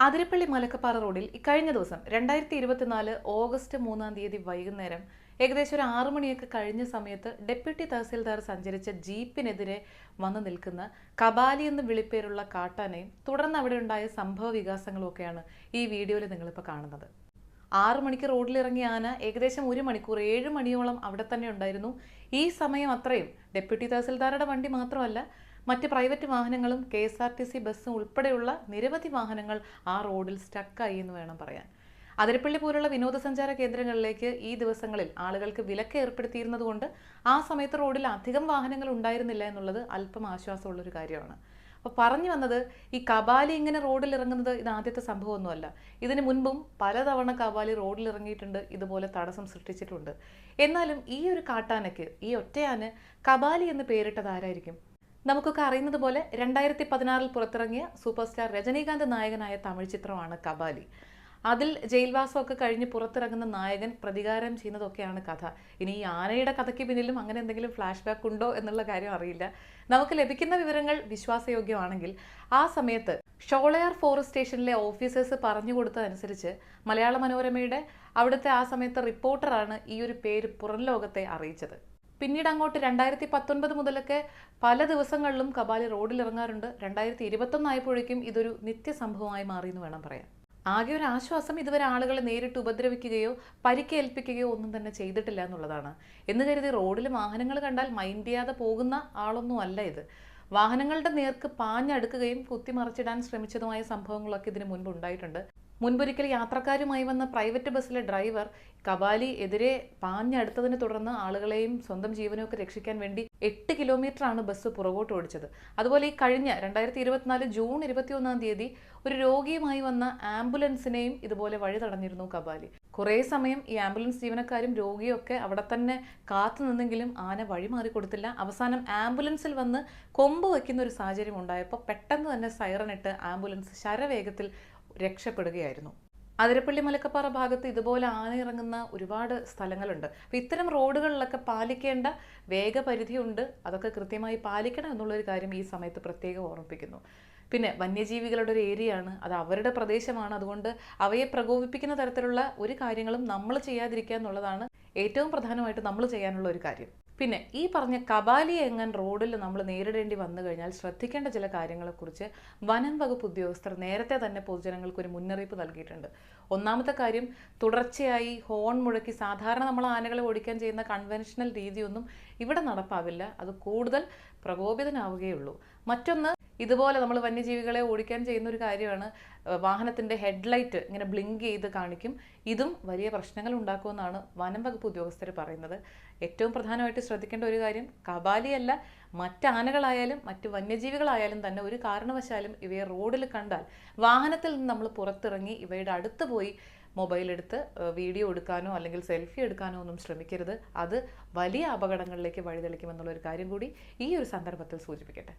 അതിരപ്പള്ളി മലക്കപ്പാറ റോഡിൽ ഇക്കഴിഞ്ഞ ദിവസം രണ്ടായിരത്തി ഇരുപത്തിനാല് ഓഗസ്റ്റ് മൂന്നാം തീയതി വൈകുന്നേരം ഏകദേശം ഒരു ആറു മണിയൊക്കെ കഴിഞ്ഞ സമയത്ത് ഡെപ്യൂട്ടി തഹസീൽദാർ സഞ്ചരിച്ച ജീപ്പിനെതിരെ വന്നു നിൽക്കുന്ന കബാലി എന്ന് വിളിപ്പേരുള്ള കാട്ടാനയും തുടർന്ന് അവിടെ ഉണ്ടായ സംഭവ വികാസങ്ങളും ഒക്കെയാണ് ഈ വീഡിയോയിൽ നിങ്ങളിപ്പോൾ കാണുന്നത്. ആറു മണിക്ക് റോഡിലിറങ്ങിയ ആന ഏകദേശം ഒരു മണിക്കൂർ ഏഴ് മണിയോളം അവിടെ തന്നെ ഉണ്ടായിരുന്നു. ഈ സമയം അത്രയും. ഡെപ്യൂട്ടി തഹസിൽദാരുടെ വണ്ടി മാത്രമല്ല മറ്റ് പ്രൈവറ്റ് വാഹനങ്ങളും K S R T C ബസ്സും ഉൾപ്പെടെയുള്ള നിരവധി വാഹനങ്ങൾ ആ റോഡിൽ സ്റ്റക്കായി എന്ന് വേണം പറയാൻ. അതിരപ്പള്ളി പോലുള്ള വിനോദസഞ്ചാര കേന്ദ്രങ്ങളിലേക്ക് ഈ ദിവസങ്ങളിൽ ആളുകൾക്ക് വിലക്ക് ഏർപ്പെടുത്തിയിരുന്നതുകൊണ്ട് ആ സമയത്ത് റോഡിൽ അധികം വാഹനങ്ങൾ ഉണ്ടായിരുന്നില്ല എന്നുള്ളത് അല്പം ആശ്വാസമുള്ളൊരു കാര്യമാണ്. അപ്പോൾ പറഞ്ഞു വന്നത് ഈ കബാലി ഇങ്ങനെ റോഡിൽ ഇറങ്ങുന്നത് ഇത് ആദ്യത്തെ സംഭവമൊന്നുമല്ല. ഇതിനു മുൻപും പലതവണ കബാലി റോഡിൽ ഇറങ്ങിയിട്ടുണ്ട് ഇതുപോലെ തടസ്സം സൃഷ്ടിച്ചിട്ടുണ്ട്. എന്നാലും ഈ ഒരു കാട്ടാനയ്ക്ക് ഈ ഒറ്റയാന് കബാലി എന്ന് പേരിട്ടത് ആരായിരിക്കും? നമുക്കൊക്കെ അറിയുന്നത് പോലെ രണ്ടായിരത്തി പതിനാറിൽ പുറത്തിറങ്ങിയ സൂപ്പർ സ്റ്റാർ രജനീകാന്ത് നായകനായ തമിഴ് ചിത്രമാണ് കബാലി അതിൽ ജയിൽവാസമൊക്കെ കഴിഞ്ഞ് പുറത്തിറങ്ങുന്ന നായകൻ പ്രതികാരം ചെയ്യുന്നതൊക്കെയാണ് കഥ. ഇനി ഈ ആനയുടെ കഥയ്ക്ക് പിന്നിലും അങ്ങനെ എന്തെങ്കിലും ഫ്ലാഷ് ബാക്ക് ഉണ്ടോ എന്നുള്ള കാര്യം അറിയില്ല. നമുക്ക് ലഭിക്കുന്ന വിവരങ്ങൾ വിശ്വാസയോഗ്യമാണെങ്കിൽ ആ സമയത്ത് ഷോളയാർ ഫോറസ്റ്റ് സ്റ്റേഷനിലെ ഓഫീസേഴ്സ് പറഞ്ഞു കൊടുത്തതനുസരിച്ച് മലയാള മനോരമയുടെ അവിടുത്തെ ആ സമയത്തെ റിപ്പോർട്ടറാണ് ഈ ഒരു പേര് പുറം ലോകത്തെ അറിയിച്ചത്. പിന്നീട് അങ്ങോട്ട് രണ്ടായിരത്തി പത്തൊൻപത് മുതലൊക്കെ പല ദിവസങ്ങളിലും കബാലി റോഡിൽ ഇറങ്ങാറുണ്ട് രണ്ടായിരത്തി ഇരുപത്തൊന്നായപ്പോഴേക്കും ഇതൊരു നിത്യസംഭവമായി മാറി എന്ന് വേണം പറയാൻ. ആകെ ഒരു ആശ്വാസം ഇതുവരെ ആളുകളെ നേരിട്ട് ഉപദ്രവിക്കുകയോ പരിക്കേൽപ്പിക്കുകയോ ഒന്നും തന്നെ ചെയ്തിട്ടില്ല എന്നുള്ളതാണ്. എന്ന് കരുതി റോഡിൽ വാഹനങ്ങൾ കണ്ടാൽ മൈൻഡ് ചെയ്യാതെ പോകുന്ന ആളൊന്നും അല്ല ഇത്. വാഹനങ്ങളുടെ നേർക്ക് പാഞ്ഞടുക്കുകയും കുത്തിമറിച്ചിടാൻ ശ്രമിച്ചതുമായ സംഭവങ്ങളൊക്കെ ഇതിനു മുൻപ് ഉണ്ടായിട്ടുണ്ട്. മുൻപൊരിക്കൽ യാത്രക്കാരുമായി വന്ന പ്രൈവറ്റ് ബസ്സിലെ ഡ്രൈവർ കവാലി എതിരെ പാഞ്ഞടുത്തതിനെ തുടർന്ന് ആളുകളെയും സ്വന്തം ജീവനും ഒക്കെ രക്ഷിക്കാൻ വേണ്ടി എട്ട് കിലോമീറ്ററാണ് ബസ് പുറകോട്ട് ഓടിച്ചത്. അതുപോലെ ഈ കഴിഞ്ഞ രണ്ടായിരത്തി ഇരുപത്തിനാല് ജൂൺ ഇരുപത്തിയൊന്നാം തീയതി ഒരു രോഗിയുമായി വന്ന ആംബുലൻസിനെയും ഇതുപോലെ വഴി തടഞ്ഞിരുന്നു കബാലി കുറേ സമയം ഈ ആംബുലൻസ് ജീവനക്കാരും രോഗിയൊക്കെ അവിടെ തന്നെ കാത്തു നിന്നെങ്കിലും ആന വഴി മാറി കൊടുത്തില്ല. അവസാനം ആംബുലൻസിൽ വന്ന് കൊമ്പ് വയ്ക്കുന്ന ഒരു സാഹചര്യം ഉണ്ടായപ്പോൾ പെട്ടെന്ന് തന്നെ സൈറണിട്ട് ആംബുലൻസ് ശരവേഗത്തിൽ രക്ഷപ്പെടുകയായിരുന്നു. അതിരപ്പള്ളി മലക്കപ്പാറ ഭാഗത്ത് ഇതുപോലെ ആന ഇറങ്ങുന്ന ഒരുപാട് സ്ഥലങ്ങളുണ്ട്. അപ്പോൾ ഇത്തരം റോഡുകളിലൊക്കെ പാലിക്കേണ്ട വേഗപരിധിയുണ്ട്. അതൊക്കെ കൃത്യമായി പാലിക്കണം എന്നുള്ളൊരു കാര്യം ഈ സമയത്ത് പ്രത്യേകം ഓർമ്മിപ്പിക്കുന്നു. പിന്നെ വന്യജീവികളുടെ ഒരു ഏരിയയാണ്. അത് അവരുടെ പ്രദേശമാണ്. അതുകൊണ്ട് അവയെ പ്രകോപിപ്പിക്കുന്ന തരത്തിലുള്ള ഒരു കാര്യങ്ങളും നമ്മൾ ചെയ്യാതിരിക്കുക എന്നുള്ളതാണ് ഏറ്റവും പ്രധാനമായിട്ട് നമ്മൾ ചെയ്യാനുള്ള ഒരു കാര്യം. പിന്നെ ഈ പറഞ്ഞ കബാലി എങ്ങൻ റോഡിൽ നമ്മൾ നേരിടേണ്ടി വന്നു കഴിഞ്ഞാൽ ശ്രദ്ധിക്കേണ്ട ചില കാര്യങ്ങളെക്കുറിച്ച് വനം വകുപ്പ് ഉദ്യോഗസ്ഥർ നേരത്തെ തന്നെ പൊതുജനങ്ങൾക്ക് ഒരു മുന്നറിയിപ്പ് നൽകിയിട്ടുണ്ട്. ഒന്നാമത്തെ കാര്യം തുടർച്ചയായി ഹോൺ മുഴക്കി സാധാരണ നമ്മൾ ആനകളെ ഓടിക്കാൻ ചെയ്യുന്ന കൺവെൻഷണൽ രീതിയൊന്നും ഇവിടെ നടപ്പാവില്ല. അത് കൂടുതൽ പ്രകോപിതനാവുകയുള്ളൂ. മറ്റൊന്ന് ഇതുപോലെ നമ്മൾ വന്യജീവികളെ ഓടിക്കാൻ ചെയ്യുന്ന ഒരു കാര്യമാണ് വാഹനത്തിന്റെ ഹെഡ്ലൈറ്റ് ഇങ്ങനെ ബ്ലിങ്ക് ചെയ്ത് കാണിക്കും. ഇതും വലിയ പ്രശ്നങ്ങൾ ഉണ്ടാക്കുമെന്നാണ് വനം വകുപ്പ് ഉദ്യോഗസ്ഥർ പറയുന്നത്. ഏറ്റവും പ്രധാനമായിട്ട് ശ്രദ്ധിക്കേണ്ട ഒരു കാര്യം കബാലിയല്ല മറ്റ് ആനകളായാലും മറ്റ് വന്യജീവികളായാലും തന്നെ ഒരു കാരണവശാലും ഇവയെ റോഡിൽ കണ്ടാൽ വാഹനത്തിൽ നിന്ന് നമ്മൾ പുറത്തിറങ്ങി ഇവയുടെ അടുത്ത് പോയി മൊബൈൽ എടുത്ത് വീഡിയോ എടുക്കാനോ അല്ലെങ്കിൽ സെൽഫി എടുക്കാനോ ഒന്നും ശ്രമിക്കരുത്. അത് വലിയ അപകടങ്ങളിലേക്ക് വഴിതെളിക്കുമെന്നുള്ള ഒരു കാര്യം കൂടി ഈ ഒരു സന്ദർഭത്തിൽ സൂചിപ്പിക്കട്ടെ.